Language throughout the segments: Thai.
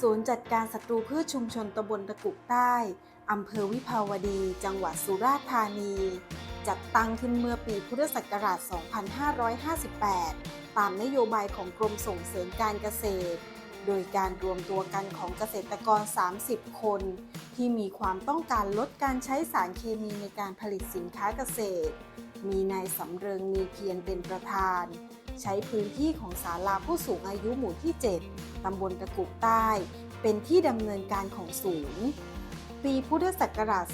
ศูนย์จัดการศัตรูพืชชุมชนตำบลตะกุกใต้อำเภอวิภาวดี จังหวัดสุราษฎร์ธานี จัดตั้งขึ้นเมื่อปีพุทธศักราช 2558 ตามนโยบายของกรมส่งเสริมการเกษตร โดยการรวมตัวกันของเกษตรกร 30 คน ที่มีความต้องการลดการใช้สารเคมีในการผลิตสินค้าเกษตร มีนายสำเริงมีเพียรเป็นประธาน ใช้พื้นที่ของศาลาผู้สูงอายุหมู่ที่ 7 ตำบลตะกุกใต้ เป็นที่ดำเนินการของศูนย์ ปีพุทธศักราช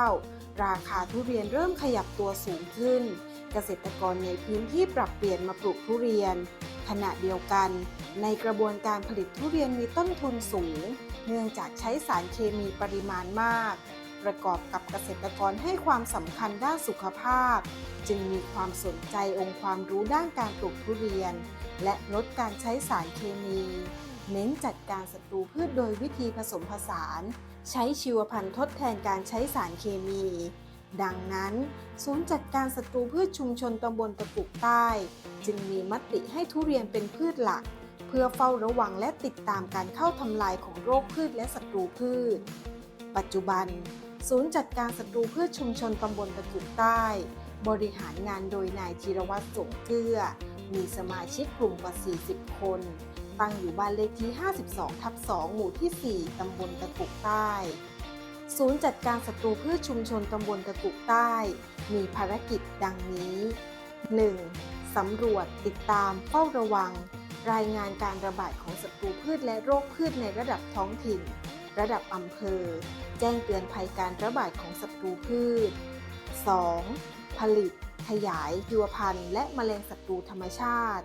2559 ราคาทุเรียนเริ่มขยับตัวสูงขึ้น เกษตรกรในพื้นที่ปรับเปลี่ยนมาปลูกทุเรียน ขณะเดียวกัน ในกระบวนการผลิตทุเรียนมีต้นทุนสูง เนื่องจากใช้สารเคมีปริมาณมาก ประกอบกับเกษตรกรให้ความสำคัญด้านสุขภาพ จึงมีความสนใจองค์ความรู้ด้านการปลูกทุเรียน และลดการใช้สารเคมี เน้นจัดการศัตรูพืชโดยวิธีผสมผสาน ใช้ชีวพันธุ์ทดแทนการใช้สารเคมี ดังนั้นศูนย์จัดการศัตรูพืชชุมชนตำบลตะกุกใต้ จึงมีมติให้ทุเรียนเป็นพืชหลัก เพื่อเฝ้าระวังและติดตามการเข้าทำลายของโรคพืชและศัตรูพืชปัจจุบัน ศูนย์จัดการศัตรูพืชชุมชนตำบลตะกุกใต้ บริหารงานโดยนายธีรวัตรสงเกื้อ มีสมาชิกกลุ่มกว่า 40 คน ตั้งอยู่บ้านเลขที่ 52 ทับ 2 หมู่ที่ 4 ตำบลตะกุกใต้ ศูนย์จัดการศัตรูพืชชุมชนตำบลตะกุกใต้ มีภารกิจดังนี้ 1. สำรวจ ติดตาม เฝ้าระวัง รายงานการระบาดของศัตรูพืชและโรคพืชในระดับท้องถิ่น ระดับอำเภอ แจ้งเตือนภัยการระบาดของศัตรูพืช 2. ผลิต ขยายยัวพันธุ์ และแมลงศัตรูธรรมชาติ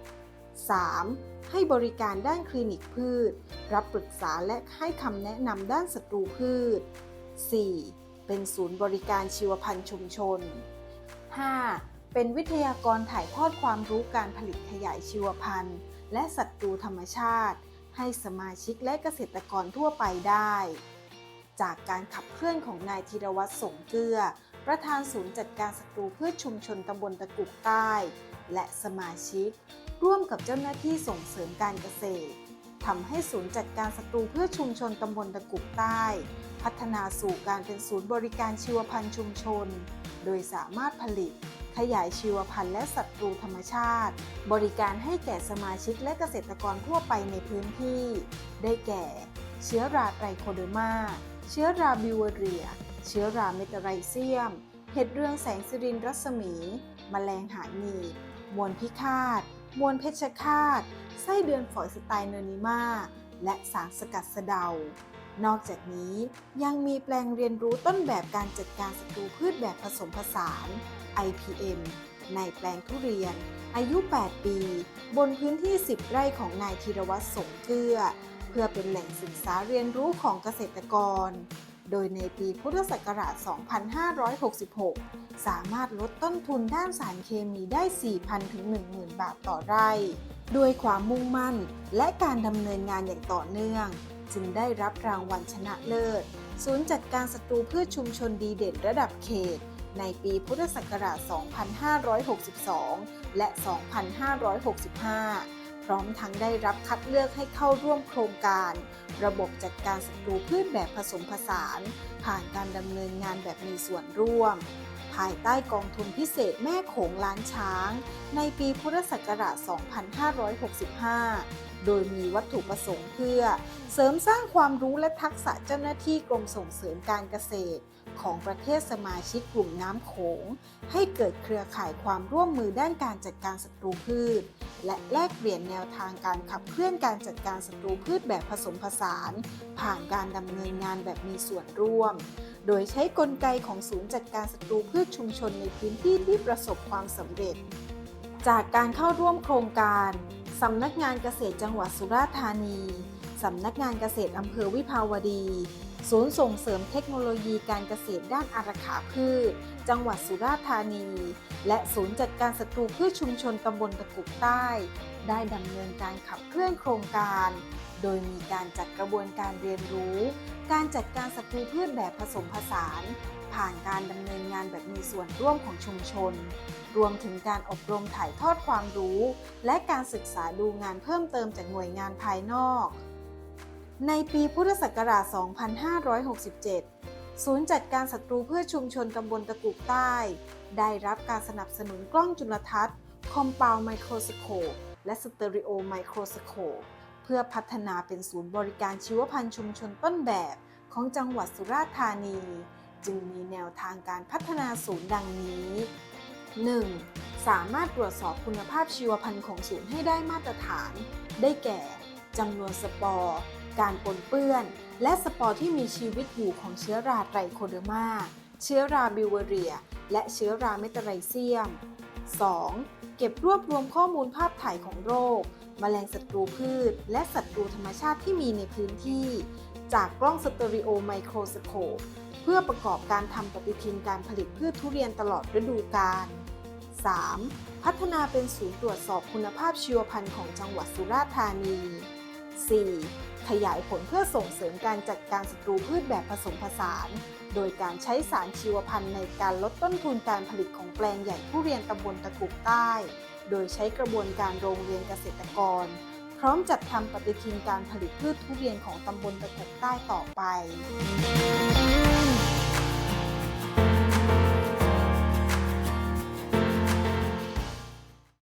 3. ให้บริการด้านคลินิกพืช รับปรึกษาและให้คำแนะนำด้านศัตรูพืช 4. เป็นศูนย์บริการชีวพันธุ์ชุมชน 5. เป็นวิทยากรถ่ายทอดความรู้การผลิตขยายชีวพันธุ์ และศัตรูธรรมชาติ ให้สมาชิกและเกษตรกรทั่วไปได้ จากการขับเคลื่อนของนายธีรวัตรสงเกลือ ประธานศูนย์จัดการศัตรูพืชชุมชนตำบลตะกุกใต้ และสมาชิก ร่วมกับเจ้าหน้าที่ส่งเสริมการเกษตร ทำให้ศูนย์จัดการศัตรูเพืชชุมชนตำบลตะกุกใต้ พัฒนาสู่การเป็นศูนย์บริการชีวพันธุ์ชุมชน โดยสามารถผลิต ขยายชีวพันธุ์และศัตรูธรรมชาติ บริการให้แก่สมาชิกและเกษตรกรทั่วไปในพื้นที่ ได้แก่ เชื้อราไตรโคเดอร์มา เชื้อราบิวเรีย เชื้อราเมตาไรเซียม เห็ดเรืองแสงสิรินรัศมี แมลงหางหนีบมวลพิฆาต มวลเพชฌฆาตไส้เดือนฝอยสไตล์เนนิมาและสารสกัดสะเดา นอกจากนี้ยังมีแปลงเรียนรู้ต้นแบบการจัดการศัตรูพืชแบบผสมผสาน IPM ในแปลงทุเรียน อายุ 8 ปี บนพื้นที่ 10 ไร่ของนายธีรวัตรสงเกลือเพื่อเป็นแหล่งศึกษาเรียนรู้ของเกษตรกร โดยในปีพุทธศักราช 2566 สามารถลดต้นทุนด้านสารเคมีได้ 4,000 ถึง 10,000 บาทต่อไร่ ด้วยความมุ่งมั่นและการดำเนินงานอย่างต่อเนื่อง จึงได้รับรางวัลชนะเลิศ ศูนย์จัดการศัตรูพืชชุมชนดีเด่นระดับเขต ในปีพุทธศักราช 2562 และ 2565 พร้อมทั้งได้รับคัดเลือกให้เข้าร่วมโครงการ ระบบจัดการศัตรูพืชแบบผสมผสาน ผ่านการดำเนินงานแบบมีส่วนร่วม ภายใต้กองทุนพิเศษแม่โขงล้านช้าง ในปีพุทธศักราช 2565โดยมีวัตถุประสงค์เพื่อ เสริมสร้างความรู้และทักษะเจ้าหน้าที่กรมส่งเสริมการเกษตร ของประเทศสมาชิกกลุ่มน้ำโขง ให้เกิดเครือข่ายความร่วมมือด้านการจัดการศัตรูพืช และแลกเปลี่ยนแนวทางการขับเคลื่อนการจัดการศัตรูพืชแบบผสมผสาน ผ่านการดำเนินงานแบบมีส่วนร่วม โดยใช้กลไกของศูนย์จัดการศัตรูพืชชุมชนในพื้นที่ที่ประสบความสำเร็จ จากการเข้าร่วมโครงการสำนักงานเกษตรจังหวัดสุราษฎร์ธานี สำนักงานเกษตรอำเภอวิภาวดี ศูนย์ส่งเสริมเทคโนโลยีการเกษตรด้านอารักขาพืช จังหวัดสุราษฎร์ธานี และศูนย์จัดการศัตรูพืชชุมชนตำบลตะกุกใต้ ได้ดำเนินการขับเคลื่อนโครงการ โดยมีการจัดกระบวนการเรียนรู้ การจัดการศัตรูพืชแบบผสมผสาน ผ่านการดำเนินงานแบบมีส่วนร่วมของชุมชน รวมถึงการอบรมถ่ายทอดความรู้ และการศึกษาดูงานเพิ่มเติมจากหน่วยงานภายนอก ในปีพุทธศักราช 2567 ศูนย์จัดการศัตรูเพืชชุมชนตำบลตะกุกใต้ ได้รับการสนับสนุนกล้องจุลทรรศน์ คอมเปลไมโครสโคปและสเตอริโอไมโครสโคปเพื่อพัฒนาเป็นศูนย์บริการชีวพันธุ์ชุมชนต้นแบบของจังหวัดสุราษฎร์ธานี จึงมีแนวทางการพัฒนาศูนย์ดังนี้ 1. สามารถตรวจสอบคุณภาพชีวพันธุ์ของศูนย์ให้ได้มาตรฐาน ได้แก่จำนวนสปอร์ การปนเปื้อน และสปอร์ที่มีชีวิตอยู่ของเชื้อราไตรโคเดอร์มาเชื้อราบิวเวเรีย และเชื้อราเมตาไรเซียม 2. เก็บรวบรวมข้อมูลภาพถ่ายของโรค แมลงศัตรูพืช และศัตรูธรรมชาติที่มีในพื้นที่ จากกล้องสเตอริโอไมโครสโคปเพื่อประกอบการทำปฏิทินการผลิตพืชทุเรียนตลอดฤดูกาล 3. พัฒนาเป็นศูนย์ตรวจสอบคุณภาพชีวพันธุ์ของจังหวัดสุราษฎร์ธานี 4. ขยายผลเพื่อส่งเสริมการจัดการศัตรูพืชแบบผสมผสาน โดยการใช้สารชีวพันธุ์ในการลดต้นทุนการผลิตของแปลงใหญ่ทุเรียนตำบลตะกุกใต้ โดยใช้กระบวนการโรงเรียนเกษตรกร พร้อมจัดทำปฏิทินการผลิตพืชทุเรียนของตำบลตะกุกใต้ต่อไป